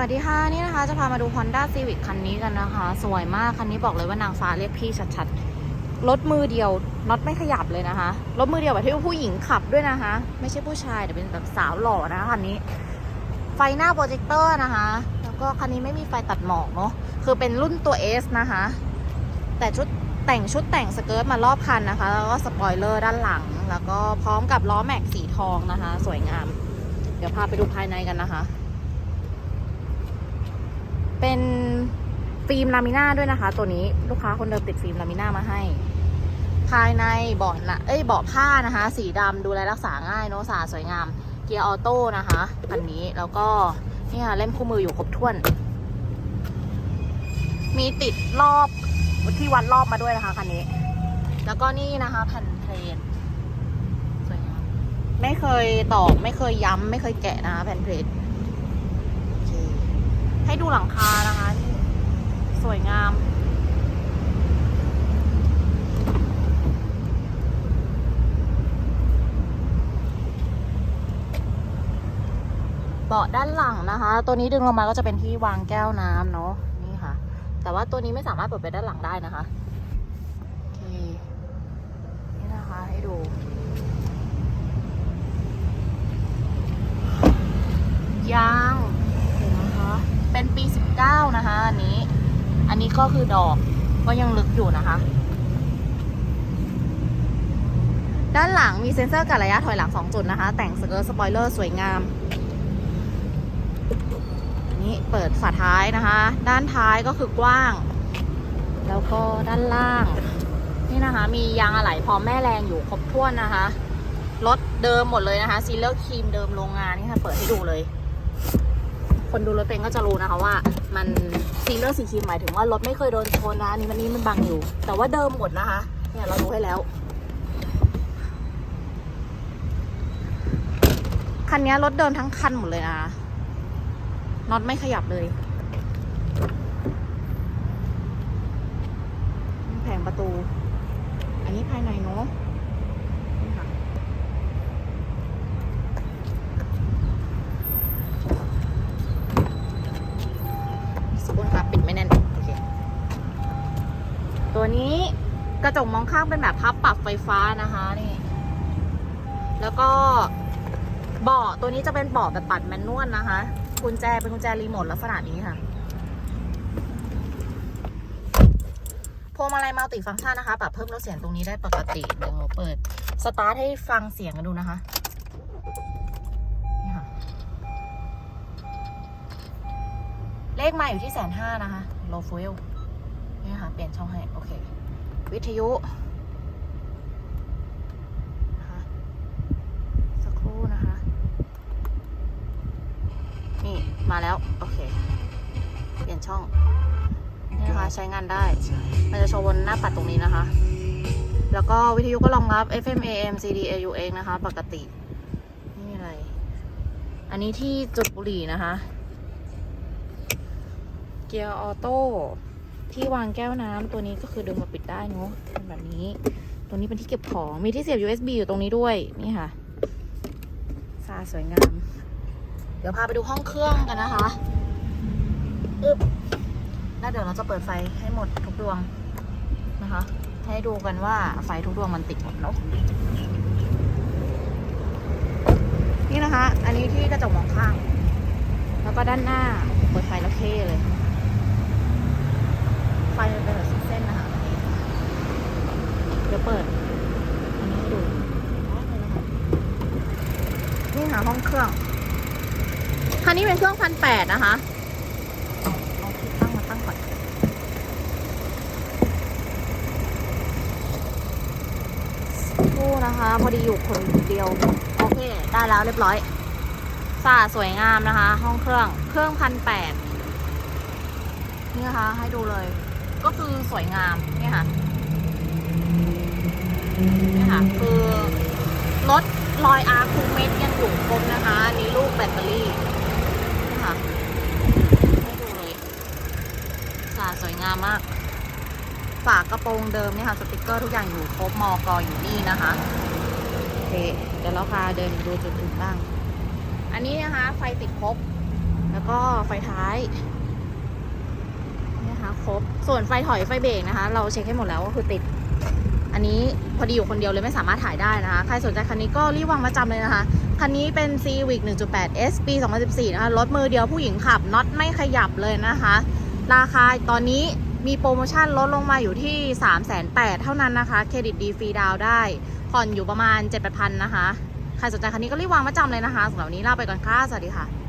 วัสดีค่ะนี่นะคะจะพามาดู Honda Civic คันนี้กันนะคะ สวยมากคันนี้บอกเลยว่านางฟ้าเรียกพี่ชัดๆรถมือเดียวน็อตไม่ขยับเลยนะคะรถมือเดียวแบบที่ผู้หญิงขับด้วยนะคะ ไม่ใช่ผู้ชายแต่เป็นแบบสาวหล่อนะคะคันนี้ ไฟหน้าโปรเจคเตอร์นะคะ แล้วก็คันนี้ไม่มีไฟตัดหมอกเนาะคือเป็นรุ่นตัว S นะคะ แต่ชุดแต่งชุดแต่งสเกิร์ตมารอบคันนะคะ แล้วก็สปอยเลอร์ด้านหลัง แล้วก็พร้อมกับล้อแม็กสีทองนะคะ สวยงาม เดี๋ยวพาไปดูภายในกันนะคะ เป็นฟิล์มลามิน่าด้วยนะคะ ตัวนี้ลูกค้าคนเดิมติดฟิล์มลามิน่ามาให้ ภายในเบาะนะเอ้ยเบาะผ้านะคะ สีดำดูแลรักษาง่ายเนอะสะอาดสวยงาม เกียร์ออโต้นะคะอันนี้แล้วก็นี่ค่ะเล่มคู่มืออยู่ครบถ้วน มีติดรอบที่วัดรอบมาด้วยนะคะคันนี้ แล้วก็นี่นะคะแผ่นเพลทสวยงามไม่เคยตอกไม่เคยย้ำไม่เคยแกะนะคะแผ่นเพลท ให้ดูหลังคานะคะนี่สวยงาม เบาะด้านหลังนะคะ ตัวนี้ดึงลงมาก็จะเป็นที่วางแก้วน้ำเนาะนี่ค่ะ แต่ว่าตัวนี้ไม่สามารถเปิดไปด้านหลังได้นะคะโอเคนี่นะคะให้ดู ยางเห็นไหมคะ เป็นปี 19 นะคะ อันนี้ อั นี้ก็คือดอกก็ยังลึกอยู่นะคะ ด้านหลังมีเซ็นเซอร์กัดระยะถอยหลัง 2 จุดนะคะ แต่งสเกิร์ตสปอยเลอร์สวยงาม อันนี้เปิดฝาท้ายนะคะ ด้านท้ายก็คือกว้าง แล้วก็ด้านล่าง นี่นะคะ มียางอะไหล่พร้อมแม่แรงอยู่ครบถ้วนนะคะรถเดิมหมดเลยนะคะซีเลอร์ครีมเดิมโรงงานนี่ค่ะ เปิดให้ดูเลย คนดูรถเป็นก็จะรู้นะคะว่า มันซีเลอร์สีครีมหมายถึงว่ารถไม่เคยโดนชนนะนนี้มันนี้มันบังอยู่ แต่ว่าเดิมหมดนะคะ เนี่ยเราดูให้แล้ว คันนี้รถเดิมทั้งคันหมดเลยนะน็อตไม่ขยับเลยแผงประตู อันนี้ภายในเนาะนี่ค่ะสกุลค่ะปิดไม่แน่น โอเค ตัวนี้กระจกมองข้างเป็นแบบพับปรับไฟฟ้านะคะนี่ แล้วก็เบาะตัวนี้จะเป็นเบาะแบบปัดแมนนวลนะคะกุญแจเป็นกุญแจรีโมทลักษณะนี้ค่ะพวงมาลัยมัลติฟังก์ชันนะคะปรับเพิ่มลดเสียงตรงนี้ได้ปกติเดี๋ยวเปิดสตาร์ทให้ฟังเสียงกันดูนะคะนี่ค่ะเลขมาอยู่ที่แสนห้านะคะ low fuel นี่ค่ะ เปลี่ยนช่องให้ โอเค วิทยุนะคะสักครู่นะคะ นี่มาแล้ว โอเค เปลี่ยนช่อง นี่นะคะ ใช้งานได้ มันจะโชว์บนหน้าปัดตรงนี้นะคะ แล้วก็วิทยุก็รองรับ FM AM CD AUX นะคะ ปกติไม่มีอะไร อันนี้ที่จุดบุหรี่นะคะ เกียร์ออโต้ ที่วางแก้วน้ำตัวนี้ก็คือดึงมาปิดได้เนอะเป็นแบบนี้ ตัวนี้เป็นที่เก็บของ มีที่เสียบ USB อยู่ตรงนี้ด้วย นี่ค่ะซาสวยงาม เดี๋ยวพาไปดูห้องเครื่องกันนะคะอึบแล้วเดี๋ยวเราจะเปิดไฟให้หมดทุกดวงนะคะ ให้ดูกันว่าไฟทุกดวงมันติดหมดเนอะนี่นะคะ อันนี้ที่กระจกมองข้าง แล้วก็ด้านหน้า เปิดไฟแล้วเท่เลย ไฟมันเป็นแบบเส้นๆนะคะเดี๋ยวเปิดอันนี้ให้ดูนี่ค่ะห้องเครื่องคันนี้เป็นเครื่องพันแปดนะคะเอาที่ตั้งมาตั้งก่อนคู่นะคะ พอดีอยู่คนเดียว โอเค ได้แล้วเรียบร้อยสะอาดสวยงามนะคะ ห้องเครื่องเครื่องพันแปดนี่นะคะ ให้ดูเลย ก็คือสวยงามเนี่ยค่ะนี่ค่ะ คือรถรอยอาร์คูเมตยังอยู่ครบนะคะอันนี้ลูกแบตเตอรี่นี่ค่ะให้ดูเลยสาสวยงามมาก ฝากระโปรงเดิมเนี่ยค่ะสติกเกอร์ทุกอย่างอยู่ครบมอกออยู่นี่นะคะโอเคเดี๋ยวเราพาเดินดูจุดอื่นบ้าง อันนี้นะคะ ไฟติดครบ แล้วก็ไฟท้าย นะคะครบ ส่วนไฟถอยไฟเบรกนะคะ เราเช็คให้หมดแล้วก็คือติด อันนี้พอดีอยู่คนเดียวเลยไม่สามารถถ่ายได้นะคะ ใครสนใจคันนี้ก็รีบวางมาจำเลยนะคะ คันนี้เป็น Civic 1.8 S ปี 2014 นะคะ รถมือเดียวผู้หญิงขับน็อตไม่ขยับเลยนะคะ ราคาตอนนี้มีโปรโมชั่นลดลงมาอยู่ที่3 8 0 0 0เท่านั้นนะคะ เครดิตดีฟรีดาวได้ ผ่อนอยู่ประมาณ 7 8 0 0 0 นะคะ ใครสนใจคันนี้ก็รีบวางมาจำเลยนะคะสำหรับวันนี้ลาไปก่อนค่ะ สวัสดีค่ะ